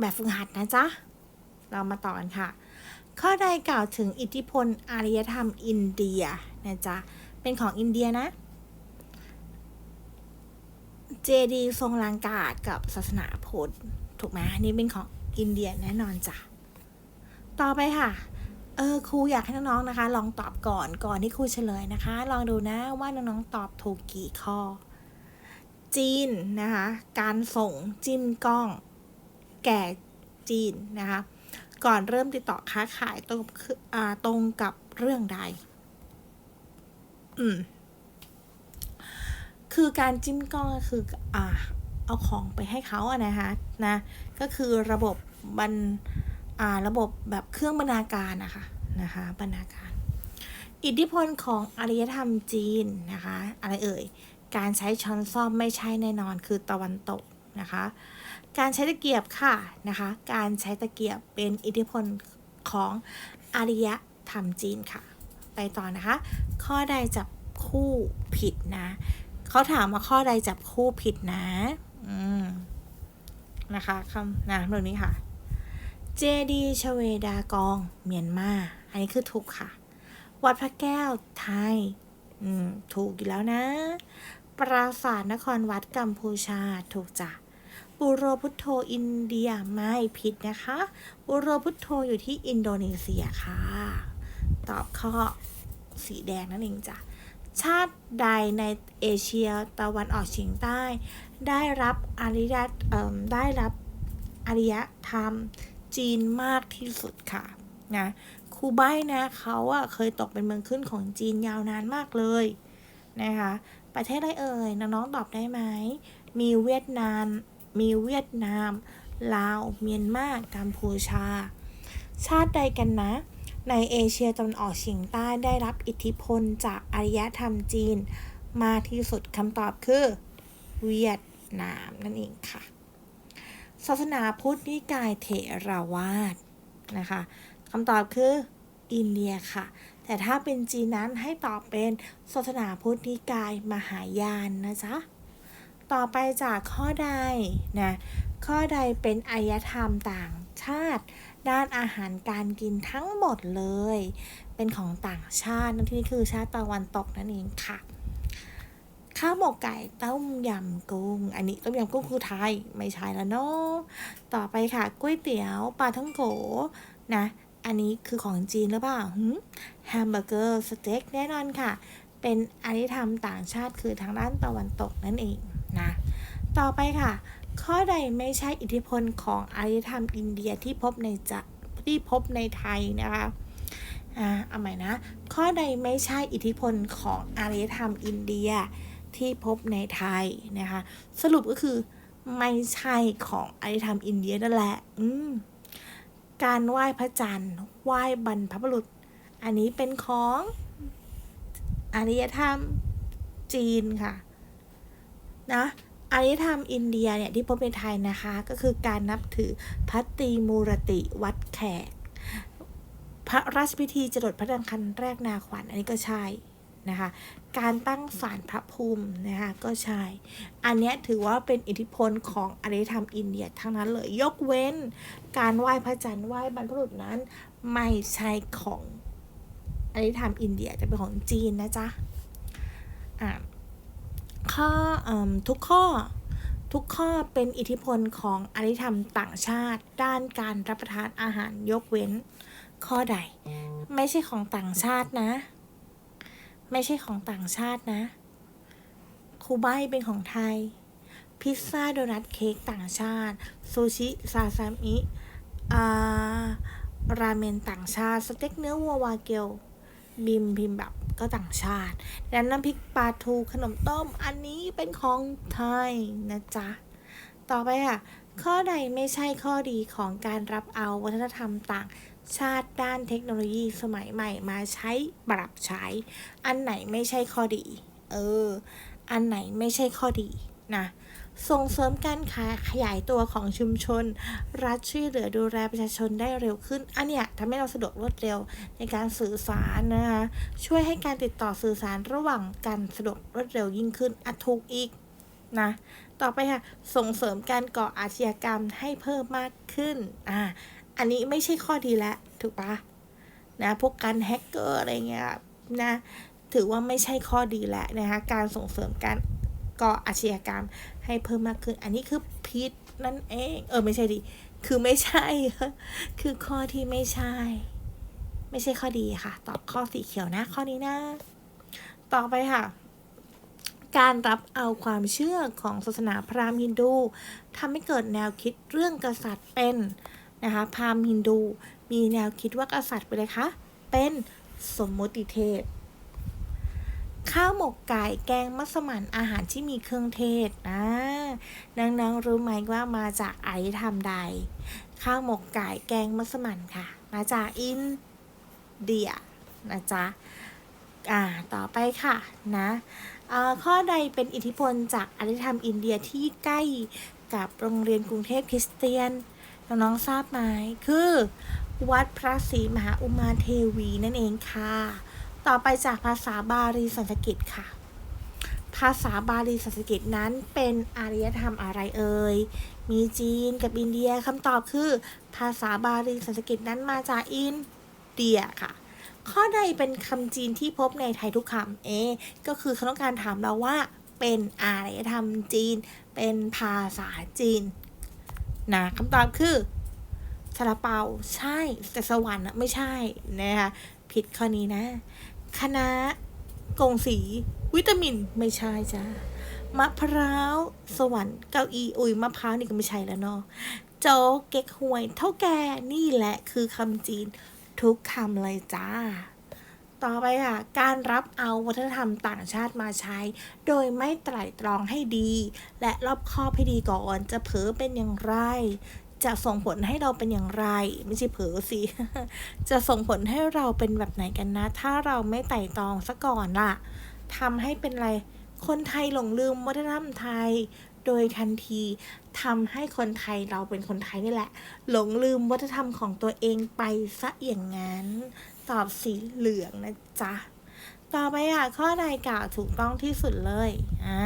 แบบฝึกหัดนะจ๊ะ เรามาต่อกันค่ะ ข้อใดกล่าวถึงอิทธิพลอารยธรรมอินเดียนะจ๊ะ เป็นของอินเดียนะ เจดีทรงลังกากับศาสนาพุทธถูกไหมนี่เป็นของอินเดียแน่นอนจ้ะ ต่อไปค่ะ เออครูอยากให้น้องๆนะคะ ลองตอบก่อนก่อนที่ครูเฉลยนะคะ ลองดูนะว่าน้องๆตอบถูกกี่ข้อ จีนนะคะ การส่งจิ้มกล้อง แก่จีนนะคะ ก่อนเริ่มติดต่อค้าขายตรงตรงกับเรื่องใด อืม คือการจิ้มกล้องก็คือ อ่า เอาของไปให้เขาอะนะคะนะ ก็คือระบบบรรอ่าระบบแบบเครื่องบรรณาการนะคะนะคะบรรณาการ อิทธิพลของอารยธรรมจีนนะคะ อะไรเอ่ย การใช้ช้อนซ่อมไม่ใช่แน่นอนคือตะวันตกนะคะ การใช้ตะเกียบค่ะนะคะ การใช้ตะเกียบเป็นอิทธิพลของอารยธรรมจีนค่ะ ไปต่อนะคะ ข้อใดจับคู่ผิดนะเขาถามว่าข้อใดจับคู่ผิดนะ อืม นะคะคำนะเรื่องนี้ค่ะ เจดีชเวดากอง เมียนมา อันนี้คือถูกค่ะ วัดพระแก้วไทย อืม ถูกอยู่แล้วนะ ปราสาทนครวัดกัมพูชา ถูกจ้ะ บูโรพุทโธอินเดียไม่ผิดนะคะบูโรพุทโธอยู่ที่อินโดนีเซียค่ะ ตอบข้อสีแดงนั่นเองจ้ะ ชาติใดในเอเชียตะวันออกเฉียงใต้ ได้รับอารยธเอ่มได้รับอารยธรรมจีนมากที่สุดค่ะนะครูใบนะเขาอะเคยตกเป็นเมืองขึ้นของจีนยาวนานมากเลยนะคะ ประเทศอะไรเอ่ยน้องๆตอบได้ไหม มีเวียดนาม มีเวียดนาม ลาว เมียนมากัมพูชา ชาติใดกันนะ ในเอเชียตะวันออกเฉียงใต้ได้รับอิทธิพลจากอารยธรรมจีน มากที่สุดคำตอบคือ เวียดนามนั่นเองค่ะ ศาสนาพุทธนิกายเถรวาทนะคะคำตอบคืออินเดียค่ะ แต่ถ้าเป็นจีนนั้นให้ตอบเป็นศาสนาพุทธนิกายมหายานนะจ๊ะ ต่อไปจากข้อใดนะข้อใดเป็นอายธรรมต่างชาติ ด้านอาหารการกินทั้งหมดเลย เป็นของต่างชาตินั่นที่คือชาติตะวันตกนั่นเองค่ะข้าวหมกไก่ต้มยำกุ้ง อันนี้ต้มยำกุ้งคือไทยไม่ใช่แล้วเนาะต่อไปค่ะก๋วยเตี๋ยวปลาท่องโกนะ อันนี้คือของจีนหรือเปล่าแฮมเบอร์เกอร์สเต็กแน่นอนค่ะ เป็นอารยธรรมต่างชาติคือทางด้านตะวันตกนั่นเอง นะ ต่อไปค่ะ ข้อใดไม่ใช่อิทธิพลของอารยธรรมอินเดียที่พบในจะที่พบในไทยนะคะอ่าเอาใหม่นะ ข้อใดไม่ใช่อิทธิพลของอารยธรรมอินเดียที่พบในไทยนะคะ สรุปก็คือไม่ใช่ของอารยธรรมอินเดียนั่นแหละอืมการไหว้พระจันทร์ไหว้บรรพบุรุษ อันนี้เป็นของอารยธรรมจีนค่ะ นะอารยธรรมอินเดียเนี่ยที่พบในไทยนะคะ ก็คือการนับถือพัตติมูรติวัดแขก พระราชพิธีจรดพระดังคันแรกนาขวัญอันนี้ก็ใช่นะคะการตั้งศาลพระภูมินะคะก็ใช่ อันนี้ถือว่าเป็นอิทธิพลของอารยธรรมอินเดียทั้งนั้นเลยยกเว้น การไหว้พระจันทร์ไหว้บรรพบุรุษนั้นไม่ใช่ของอารยธรรมอินเดียแต่เป็นของจีนนะจ๊ะอะ ข้ออทุกข้อทุกข้อเป็นอิทธิพลของอารยธรรมต่างชาติ ด้านการรับประทานอาหารยกเว้น ข้อใด ไม่ใช่ของต่างชาตินะ ไม่ใช่ของต่างชาตินะคูใบเป็นของไทย พิซซ่าโดนัทเค้กต่างชาติ ซูชิซาซามิราเมนต่างชาติ สเต็กเนื้อวัววาเกลบิมพิมแบบ ก็ต่างชาติและน้ำพริกปลาทูขนมต้มอันนี้เป็นของไทยนะจ๊ะ ต่อไปค่ะ ข้อใดไม่ใช่ข้อดีของการรับเอาวัฒนธรรมต่างชาติด้านเทคโนโลยีสมัยใหม่มาใช้ปรับใช้ อันไหนไม่ใช่ข้อดี เออ อันไหนไม่ใช่ข้อดีนะ ส่งเสริมการขายขยายตัวของชุมชน รัฐช่วยเหลือดูแลประชาชนได้เร็วขึ้น อันเนี้ยทำให้เราสะดวกรวดเร็วในการสื่อสารนะคะ ช่วยให้การติดต่อสื่อสารระหว่างกันสะดวกรวดเร็วยิ่งขึ้นอะถูกอีกนะ ต่อไปค่ะ ส่งเสริมการก่ออาชญากรรมให้เพิ่มมากขึ้น อ่า อันนี้ไม่ใช่ข้อดีแล้วถูกปะนะ พวกการแฮกเกอร์อะไรเงี้ยนะ ถือว่าไม่ใช่ข้อดีแล้วนะคะ การส่งเสริมการ ก่ออาชญากรรมให้เพิ่มมากขึ้น อันนี้คือพิษนั่นเอง เออไม่ใช่ดิ คือไม่ใช่ คือข้อที่ไม่ใช่ ไม่ใช่ข้อดีค่ะ ตอบข้อสีเขียวนะ ข้อนี้นะ ต่อไปค่ะ การรับเอาความเชื่อของศาสนาพราหมณ์ฮินดูทำให้เกิดแนวคิดเรื่องกษัตริย์เป็นนะคะ พราหมณ์ฮินดู มีแนวคิดว่ากษัตริย์เป็นอะไรคะ เป็นสมมติเทพ ข้าวหมกไก่แกงมัสมั่นอาหารที่มีเครื่องเทศนะน้องๆรู้ไหมว่ามาจากอารยธรรมใด ข้าวหมกไก่แกงมัสมั่นค่ะ มาจากอินเดียนะจ๊ะอ่าต่อไปค่ะนะข้อใดเป็นอิทธิพลจากอารยธรรมอินเดียที่ใกล้กับโรงเรียนกรุงเทพคริสเตียน น้องๆทราบไหมคือ วัดพระศรีมหาอุมาเทวีนั่นเองค่ะ ต่อไปจากภาษาบาลีสันสกฤตค่ะ ภาษาบาลีสันสกฤตนั้นเป็นอารยธรรมอะไรเอ่ย มีจีนกับอินเดียคำตอบคือ ภาษาบาลีสันสกฤตนั้นมาจากอินเดียค่ะ ข้อใดเป็นคำจีนที่พบในไทยทุกคำเอ ก็คือเขาต้องการถามเราว่าเป็นอารยธรรมจีน เป็นภาษาจีนนะคำตอบคือซาลาเปาใช่แต่สวรรค์อะไม่ใช่นะคะผิดข้อนี้นะ คณะกงสี วิตามินไม่ใช่จ้ามะพร้าวสวรรค์เก้าอี้อุ้ยมะพร้าวนี่ก็ไม่ใช่แล้วเนาะโจ๊กเก๊กฮวย เท่าแก่นี่แหละคือคำจีนทุกคำเลยจ้า ต่อไปค่ะ การรับเอาวัฒนธรรมต่างชาติมาใช้ โดยไม่ไตร่ตรองให้ดี และรอบคอบให้ดีก่อนจะเผลอเป็นอย่างไร จะส่งผลให้เราเป็นอย่างไร ไม่ใช่เผลอสิ จะส่งผลให้เราเป็นแบบไหนกันนะ ถ้าเราไม่ไต่ตองซะก่อนล่ะทำให้เป็นไร คนไทยหลงลืมวัฒนธรรมไทย โดยทันทีทำให้คนไทยเราเป็นคนไทยนี่แหละ หลงลืมวัฒนธรรมของตัวเองไปซะอย่างนั้น ตอบสีเหลืองนะจ๊ะ ต่อไปอะข้อใดกล่าวถูกต้องที่สุดเลย อ่า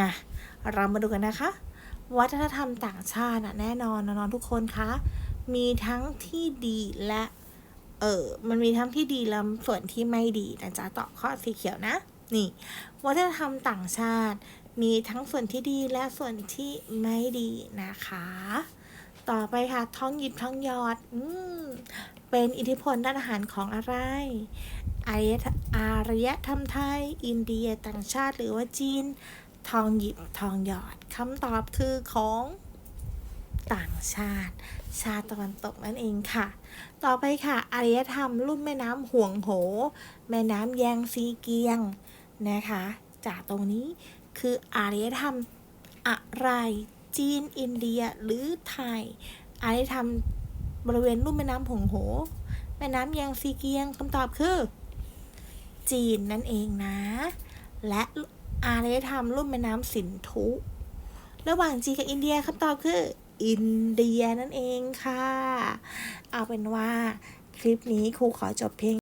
นะ เรามาดูกันนะคะ วัฒนธรรมต่างชาติแน่นอนน้องๆทุกคนคะ มีทั้งที่ดีและ เออมันมีทั้งที่ดีและส่วนที่ไม่ดีนะจ๊ะตอบข้อสีเขียวนะ นี่ วัฒนธรรมต่างชาติ มีทั้งส่วนที่ดีและส่วนที่ไม่ดีนะคะ ต่อไปค่ะท้องหยิบท้องยอด อืมเป็นอิทธิพลด้านอาหารของอะไรอายธอารยธรรมไทย อินเดียต่างชาติหรือว่าจีน ทองหยิบทองหยอดคำตอบคือของต่างชาติ ชาติตะวันตกนั่นเองค่ะ ต่อไปค่ะ อารยธรรมรุ่มแม่น้ำห่วงโห แม่น้ำแยงซีเกียงนะคะ จากตรงนี้คืออารยธรรมอะไร จีนอินเดียหรือไทย อารยธรรมบริเวณรุ่มแม่น้ำห่วงโห แม่น้ำแยงซีเกียงคำตอบคือ จีนนั่นเองนะ และ อารยธรรมรุ่มแม่น้ำสินธุ ระหว่างจีนกับอินเดียคำตอบคือ อินเดียนั่นเองค่ะ เอาเป็นว่าคลิปนี้ครูขอจบเพียง